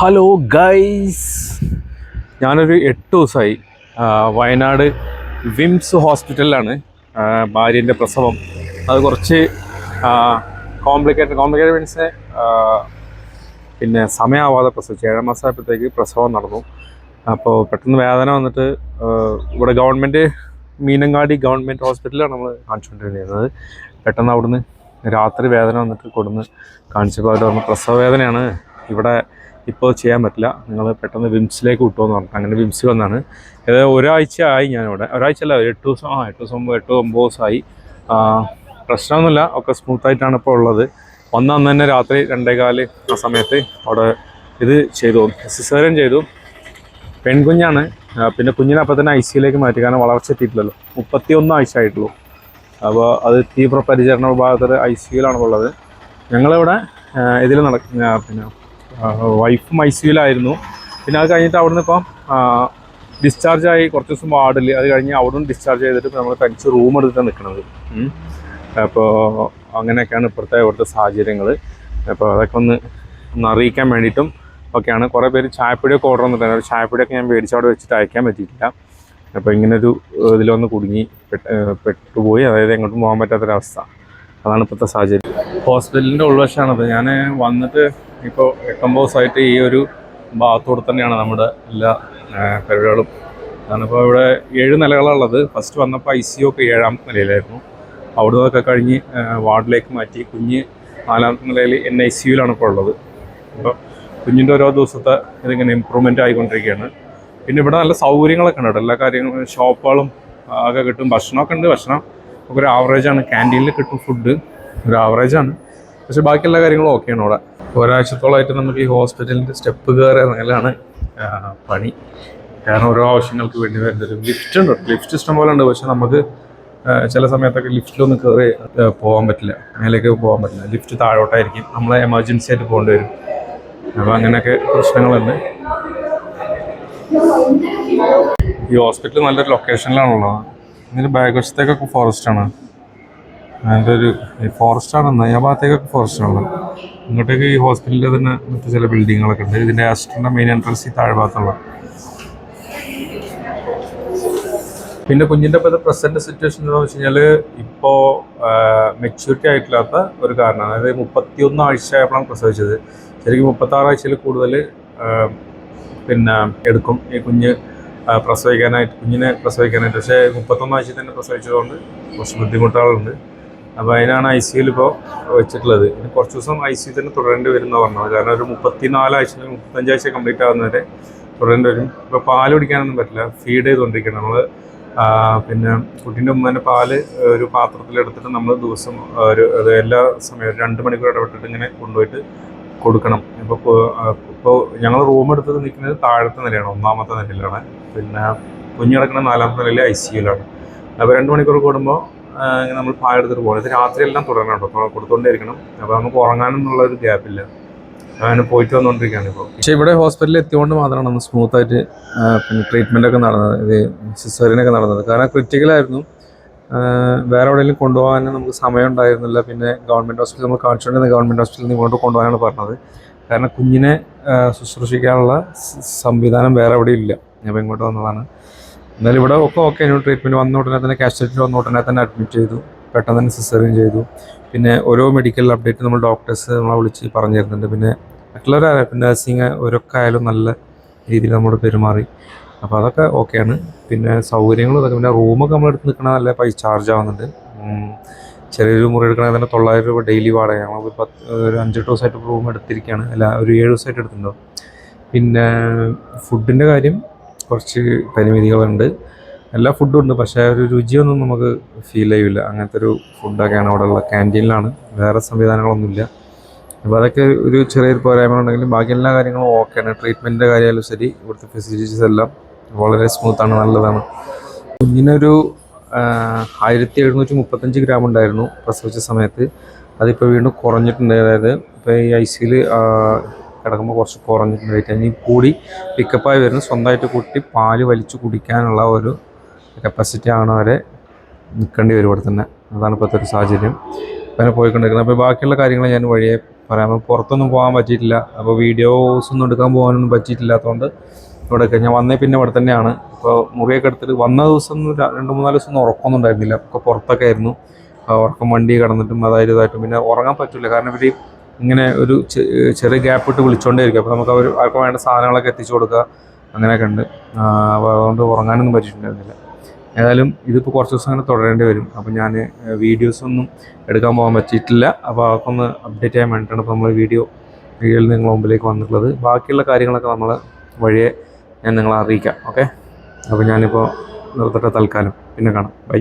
Hello guys ഞാനൊരു എട്ട് ദിവസമായി വയനാട് വിംസ് ഹോസ്പിറ്റലിലാണ്. ഭാര്യന്റെ പ്രസവം. അത് കുറച്ച് കോംപ്ലിക്കേറ്റഡ് കോംപ്ലിക്കേറ്റഡ് മീൻസ് പിന്നെ സമയമാവാതെ പ്രസവിച്ചു. ഏഴാം മാസമായപ്പോഴത്തേക്ക് പ്രസവം നടന്നു. അപ്പോൾ പെട്ടെന്ന് വേദന വന്നിട്ട് ഇവിടെ ഗവൺമെന്റ് മീനങ്ങാടി ഗവൺമെന്റ് ഹോസ്പിറ്റലിലാണ് നമ്മൾ കാണിച്ചുകൊണ്ടിരുന്നത്. പെട്ടെന്ന് അവിടുന്ന് രാത്രി വേദന വന്നിട്ട് കൊടുന്ന് കാണിച്ചപ്പോൾ അവർ പറഞ്ഞു പ്രസവ വേദനയാണ് ഇവിടെ ഇപ്പോൾ ചെയ്യാൻ പറ്റില്ല. നിങ്ങൾ പെട്ടെന്ന് വിംസിലേക്ക് വിട്ടുമെന്ന് പറഞ്ഞു. അങ്ങനെ വിംസിൽ വന്നാണ്. ഏതായത് ഒരാഴ്ച ആയി ഞാനിവിടെ. ഒരാഴ്ച അല്ല എട്ട് ദിവസം ആ എട്ട് ദിവസം എട്ട് ഒമ്പത് ദിവസമായി. പ്രശ്നമൊന്നുമില്ല. ഒക്കെ സ്മൂത്തായിട്ടാണ് ഇപ്പോൾ ഉള്ളത്. വന്ന അന്ന് തന്നെ രാത്രി രണ്ടേകാൽ ആ സമയത്ത് അവിടെ ഇത് ചെയ്തു. സിസേറിയൻ ചെയ്തു. പെൺകുഞ്ഞാണ്. പിന്നെ കുഞ്ഞിനെ അപ്പം തന്നെ ഐ സിയിലേക്ക് മാറ്റി. കാരണം വളർച്ച എത്തിയിട്ടില്ലല്ലോ. മുപ്പത്തി ഒന്ന് ആഴ്ച ആയിട്ടുള്ളൂ അപ്പോൾ അത് തീവ്ര പരിചരണ വിഭാഗത്തിൽ ഐ സിയിലാണ് ഉള്ളത്. ഞങ്ങളിവിടെ ഇതിൽ നട പിന്നെ വൈഫും മൈസൂരിലായിരുന്നു. പിന്നെ അത് കഴിഞ്ഞിട്ട് അവിടുന്ന് ഇപ്പം ഡിസ്ചാർജ് ആയി കുറച്ച് ദിവസം വാർഡിൽ അത് കഴിഞ്ഞ് അവിടുന്ന് ഡിസ്ചാർജ് ചെയ്തിട്ട് നമ്മൾ തനിച്ച് റൂം എടുത്തിട്ട് നിൽക്കുന്നത് അപ്പോൾ അങ്ങനെയൊക്കെയാണ് ഇപ്പോഴത്തെ ഇവിടുത്തെ സാഹചര്യങ്ങൾ അപ്പോൾ അതൊക്കെ ഒന്ന് ഒന്ന് അറിയിക്കാൻ വേണ്ടിയിട്ടും ഒക്കെയാണ്. കുറേ പേര് ചായപ്പൊടിയൊക്കെ ഓർഡർ വന്നിട്ടുണ്ടായിരുന്നു ചായപ്പൊടിയൊക്കെ ഞാൻ മേടിച്ച് അവിടെ വെച്ചിട്ട് അയക്കാൻ പറ്റിയിട്ടില്ല. അപ്പോൾ ഇങ്ങനൊരു ഇതിലൊന്ന് കുടുങ്ങി പെട്ടുപോയി. അതായത് എങ്ങോട്ടും പോകാൻ പറ്റാത്തൊരവസ്ഥ. അതാണ് ഇപ്പോഴത്തെ സാഹചര്യം. ഹോസ്പിറ്റലിന്റെ ഉൾവശമാണത്. ഞാൻ വന്നിട്ട് ഇപ്പോൾ എട്ടൊമ്പത് ആയിട്ട് ഈ ഒരു ഭാഗത്തോടെ തന്നെയാണ് നമ്മുടെ എല്ലാ കഴിവുകളും ഞാനിപ്പോൾ ഇവിടെ ഏഴ് നിലകളുള്ളത് ഫസ്റ്റ് വന്നപ്പോൾ ഐ സി ഒക്കെ ഏഴാമത്തെ നിലയിലായിരുന്നു. അവിടെ നിന്നൊക്കെ കഴിഞ്ഞ് വാർഡിലേക്ക് മാറ്റി. കുഞ്ഞ് നാലാമത്തെ നിലയിൽ എൻ ഐ സി യുയിലാണ് ഇപ്പോൾ ഉള്ളത്. അപ്പോൾ കുഞ്ഞിന്റെ ഓരോ ദിവസത്തെ ഇതിങ്ങനെ ഇമ്പ്രൂവ്മെന്റ് ആയിക്കൊണ്ടിരിക്കുകയാണ്. പിന്നെ ഇവിടെ നല്ല സൗകര്യങ്ങളൊക്കെ ഉണ്ട്. എല്ലാ കാര്യങ്ങളും ഷോപ്പുകളും ഒക്കെ കിട്ടും. ഭക്ഷണമൊക്കെ ഉണ്ട്. ഭക്ഷണം ഒക്കെ ഒരു ആവറേജാണ് ക്യാന്റീനിൽ കിട്ടും ഫുഡ് ഒരു ആവറേജാണ് പക്ഷെ ബാക്കി എല്ലാ കാര്യങ്ങളും ഓക്കെയാണ് അവിടെ. ഒരാഴ്ചത്തോളമായിട്ട് നമുക്ക് ഈ ഹോസ്പിറ്റലിന്റെ സ്റ്റെപ്പ് കയറി ഇറങ്ങലാണ് പണി. കാരണം ഓരോ ആവശ്യങ്ങൾക്ക് വേണ്ടി വരുന്നത് ലിഫ്റ്റ് ഉണ്ട്. ലിഫ്റ്റ് സിസ്റ്റം പോലെ ഉണ്ട്. പക്ഷെ നമുക്ക് ചില സമയത്തൊക്കെ ലിഫ്റ്റിലൊന്നും കയറി പോകാൻ പറ്റില്ല. മേലേക്ക് പോകാൻ പറ്റില്ല. ലിഫ്റ്റ് താഴോട്ടായിരിക്കും. നമ്മൾ എമർജൻസി ആയിട്ട് പോകേണ്ടി വരും. അപ്പോൾ അങ്ങനെയൊക്കെ പ്രശ്നങ്ങളുണ്ട്. ഈ ഹോസ്പിറ്റൽ നല്ലൊരു ലൊക്കേഷനിലാണുള്ളത് ഇതിന്റെ ബാക്ക് വശത്തേക്കൊക്കെ ഫോറസ്റ്റ് ആണ്. അതിന്റെ ഒരു ആണ്. ഭാഗത്തേക്കൊക്കെ ഫോറസ്റ്റ് ആണ്. ഇങ്ങോട്ടേക്ക് ഈ ഹോസ്പിറ്റലിൽ തന്നെ മറ്റു ചില ബിൽഡിങ്ങുകളൊക്കെ ഉണ്ട്. ഇതിന്റെ ആസ്ട്രന്റെ മെയിൻ എൻട്രൻസ് ഈ താഴെ ഭാഗത്തുള്ള. പിന്നെ കുഞ്ഞിന്റെ ഇപ്പോൾ പ്രസന്റ് സിറ്റുവേഷൻ എന്താണെന്ന് വെച്ച് കഴിഞ്ഞാൽ ഇപ്പോൾ മെച്യൂരിറ്റി ആയിട്ടില്ലാത്ത ഒരു കാരണമാണ്. അതായത് മുപ്പത്തിയൊന്ന് ആഴ്ചയായപ്പോഴാണ് പ്രസവിച്ചത്. ശരിക്കും മുപ്പത്താറ് ആഴ്ചയിൽ കൂടുതൽ പിന്നെ എടുക്കും ഈ കുഞ്ഞ് ആ, പ്രസവിക്കാനായിട്ട് കുഞ്ഞിനെ പ്രസവിക്കാനായിട്ട്. പക്ഷേ മുപ്പത്തൊന്ന് ആഴ്ച തന്നെ പ്രസവിച്ചതുകൊണ്ട് കുറച്ച് ബുദ്ധിമുട്ടുകളുണ്ട്. അപ്പോൾ അതിനാണ് ഐ സിയിൽ ഇപ്പോൾ വെച്ചിട്ടുള്ളത്. ഇനി കുറച്ച് ദിവസം ഐ സി തന്നെ തുടരേണ്ടി വരുന്ന പറഞ്ഞത്. കാരണം ഒരു മുപ്പത്തിനാലാഴ്ച മുപ്പത്തഞ്ചാഴ്ച കംപ്ലീറ്റ് ആകുന്നവരെ തുടരേണ്ടി വരും. ഇപ്പോൾ പാൽ കുടിക്കാനൊന്നും പറ്റില്ല. ഫീഡ് ചെയ്തുകൊണ്ടിരിക്കണം നമ്മൾ പിന്നെ കുട്ടീന്റെ ഉമ്മേന്റെ പാൽ ഒരു പാത്രത്തിലെടുത്തിട്ട് നമ്മൾ ദിവസം ഒരു എല്ലാ സമയവും രണ്ട് മണിക്കൂർ ഇടപെട്ടിട്ട് ഇങ്ങനെ കൊണ്ടുപോയിട്ട് കൊടുക്കണം. ഇപ്പോൾ ഇപ്പോൾ ഞങ്ങൾ റൂം എടുത്തത് നിൽക്കുന്നത് താഴത്തെ നിലയാണ്. ഒന്നാമത്തെ നിലയിലാണ്. പിന്നെ കുഞ്ഞിടക്കുന്ന നാലാമത്തെ നിലയിൽ ഐ സിയിലാണ് അപ്പോൾ രണ്ട് മണിക്കൂർ കൂടുമ്പോൾ ഇങ്ങനെ നമ്മൾ പായെടുത്തിട്ട് പോകണം. ഇത് രാത്രിയെല്ലാം തുടരണം കേട്ടോ. കൊടുത്തുകൊണ്ടേയിരിക്കണം അപ്പോൾ നമുക്ക് ഉറങ്ങാനെന്നുള്ള ഒരു ഗ്യാപ്പില്ല അങ്ങനെ പോയിട്ട് വന്നുകൊണ്ടിരിക്കുകയാണ് ഇപ്പോൾ പക്ഷേ ഇവിടെ ഹോസ്പിറ്റലിൽ എത്തിയോണ്ട് മാത്രമാണ് നമ്മൾ സ്മൂത്ത് ആയിട്ട് പിന്നെ ട്രീറ്റ്മെന്റ് ഒക്കെ നടന്നത്. ഇത് സിസേറിയനൊക്കെ നടന്നത്. കാരണം ക്രിറ്റിക്കലായിരുന്നു വേറെ എവിടെയെങ്കിലും കൊണ്ടുപോകാൻ നമുക്ക് സമയം ഉണ്ടായിരുന്നില്ല. പിന്നെ ഗവൺമെന്റ് ഹോസ്പിറ്റൽ നമ്മൾ കാണിച്ചുകൊണ്ടിരുന്ന ഗവൺമെന്റ് ഹോസ്പിറ്റലിൽ നിന്ന് ഇങ്ങോട്ട് കൊണ്ടുപോകാനാണ് പറഞ്ഞത്. കാരണം കുഞ്ഞിനെ ശുശ്രൂഷിക്കാനുള്ള സംവിധാനം വേറെ എവിടെയും ഇല്ല. ഞാൻ ഇങ്ങോട്ട് വന്നതാണ്. എന്നാലും ഇവിടെ ഒക്കെ ഓക്കെ ആയിരുന്നു ട്രീറ്റ്മെന്റ് വന്ന ഉടനെ തന്നെ കാഷ്വാലിറ്റി വന്ന ഉടനെ തന്നെ അഡ്മിറ്റ് ചെയ്തു. പെട്ടെന്ന് തന്നെ സിസറിയും ചെയ്തു. പിന്നെ ഓരോ മെഡിക്കൽ അപ്ഡേറ്റ് നമ്മൾ ഡോക്ടേഴ്സ് നമ്മളെ വിളിച്ച് പറഞ്ഞു തരുന്നുണ്ട് പിന്നെ മറ്റുള്ളവരെ പിന്നെ നഴ്സിങ് ഓരോക്കെ ആയാലും നല്ല രീതിയിൽ നമ്മൾ പെരുമാറി. അപ്പോൾ അതൊക്കെ ഓക്കെയാണ് പിന്നെ സൗകര്യങ്ങളും ഇതൊക്കെ. പിന്നെ റൂമൊക്കെ നമ്മളെടുത്ത് നിൽക്കണ നല്ല പൈസ ചാർജ് ആവുന്നുണ്ട്. ചെറിയൊരു മുറി എടുക്കണമെങ്കിൽ തന്നെ തൊള്ളായിരം രൂപ ഡെയിലി വാടക നമ്മൾ ഒരു പത്ത് ഒരു അഞ്ചെട്ട് ദിവസമായിട്ട് റൂം എടുത്തിരിക്കുകയാണ് അല്ല ഒരു ഏഴ് ദിവസമായിട്ട് എടുത്തിട്ടുണ്ടോ പിന്നെ ഫുഡിന്റെ കാര്യം കുറച്ച് പരിമിതികളുണ്ട്. എല്ലാ ഫുഡും ഉണ്ട് പക്ഷേ ഒരു രുചിയൊന്നും നമുക്ക് ഫീൽ ചെയ്യില്ല അങ്ങനത്തെ ഒരു ഫുഡൊക്കെയാണ് അവിടെ ഉള്ള ക്യാന്റീനിലാണ് വേറെ സംവിധാനങ്ങളൊന്നുമില്ല. അപ്പോൾ അതൊക്കെ ഒരു ചെറിയൊരു പോരായ്മ ഉണ്ടെങ്കിലും ബാക്കി എല്ലാ കാര്യങ്ങളും ഓക്കെയാണ് ട്രീറ്റ്മെന്റിന്റെ കാര്യമായാലും ശരി ഇവിടുത്തെ ഫെസിലിറ്റീസ് എല്ലാം വളരെ സ്മൂത്താണ് നല്ലതാണ്. കുഞ്ഞിനൊരു ആയിരത്തി എഴുന്നൂറ്റി മുപ്പത്തഞ്ച് ഗ്രാം ഉണ്ടായിരുന്നു പ്രസവിച്ച സമയത്ത്. അതിപ്പോൾ വീണ്ടും കുറഞ്ഞിട്ടുണ്ട്. അതായത് ഇപ്പോൾ ഈ ഐ സിയിൽ കിടക്കുമ്പോൾ കുറച്ച് കുറഞ്ഞിട്ടുണ്ട് വെയിറ്റ് ഇനി കൂടി പിക്കപ്പായി വരുന്ന സ്വന്തമായിട്ട് കുട്ടി പാൽ വലിച്ചു കുടിക്കാനുള്ള ഒരു കപ്പാസിറ്റി ആണ് വരെ നിൽക്കേണ്ടി വരും ഇവിടെ തന്നെ. അതാണ് ഇപ്പോഴത്തെ ഒരു സാഹചര്യം. അങ്ങനെ പോയിക്കൊണ്ടിരിക്കുന്നത്. അപ്പോൾ ബാക്കിയുള്ള കാര്യങ്ങൾ ഞാൻ വഴിയെ പറയാൻ പുറത്തൊന്നും പോകാൻ പറ്റിയിട്ടില്ല. അപ്പോൾ വീഡിയോസ് ഒന്നും എടുക്കാൻ പോകാനൊന്നും പറ്റിയിട്ടില്ലാത്തതുകൊണ്ട് ഇവിടെ ഞാൻ വന്നേ പിന്നെ ഇവിടെ തന്നെയാണ്. ഇപ്പോൾ മുറിയൊക്കെ എടുത്തിട്ട് വന്ന ദിവസം രണ്ട് മൂന്നാൽ ദിവസം ഒന്നും ഉറക്കമൊന്നും ഉണ്ടായിരുന്നില്ല. ഒക്കെ പുറത്തൊക്കെ ആയിരുന്നു. ഉറക്കം വണ്ടി കിടന്നിട്ടും അതായത് ഇതായിട്ടും പിന്നെ ഉറങ്ങാൻ പറ്റില്ല കാരണം ഇവർ ഇങ്ങനെ ഒരു ചെറിയ ഗ്യാപ്പ് ഇട്ട് വിളിച്ചുകൊണ്ടേയിരിക്കും അപ്പോൾ നമുക്ക് അവർ അവർക്ക് വേണ്ട സാധനങ്ങളൊക്കെ എത്തിച്ചു കൊടുക്കുക. അങ്ങനെയൊക്കെ ഉണ്ട്. അപ്പോൾ അതുകൊണ്ട് ഉറങ്ങാനൊന്നും പറ്റിയിട്ടുണ്ടായിരുന്നില്ല. ഏതായാലും ഇതിപ്പോൾ കുറച്ച് ദിവസം അങ്ങനെ തുടരേണ്ടി വരും. അപ്പോൾ ഞാൻ വീഡിയോസ് ഒന്നും എടുക്കാൻ പോകാൻ പറ്റിയിട്ടില്ല. അപ്പോൾ അവർക്കൊന്ന് അപ്ഡേറ്റ് ചെയ്യാൻ വേണ്ടിയിട്ടാണ് ഇപ്പോൾ നമ്മൾ വീഡിയോ വീഡിയോയിൽ നിങ്ങൾ മുമ്പിലേക്ക് വന്നിട്ടുള്ളത്. ബാക്കിയുള്ള കാര്യങ്ങളൊക്കെ നമ്മൾ വഴിയെ ഞാൻ നിങ്ങളെ അറിയിക്കാം. ഓക്കെ? അപ്പോൾ ഞാനിപ്പോൾ നിർത്തട്ടെ തൽക്കാലം. പിന്നെ കാണാം. ബൈ.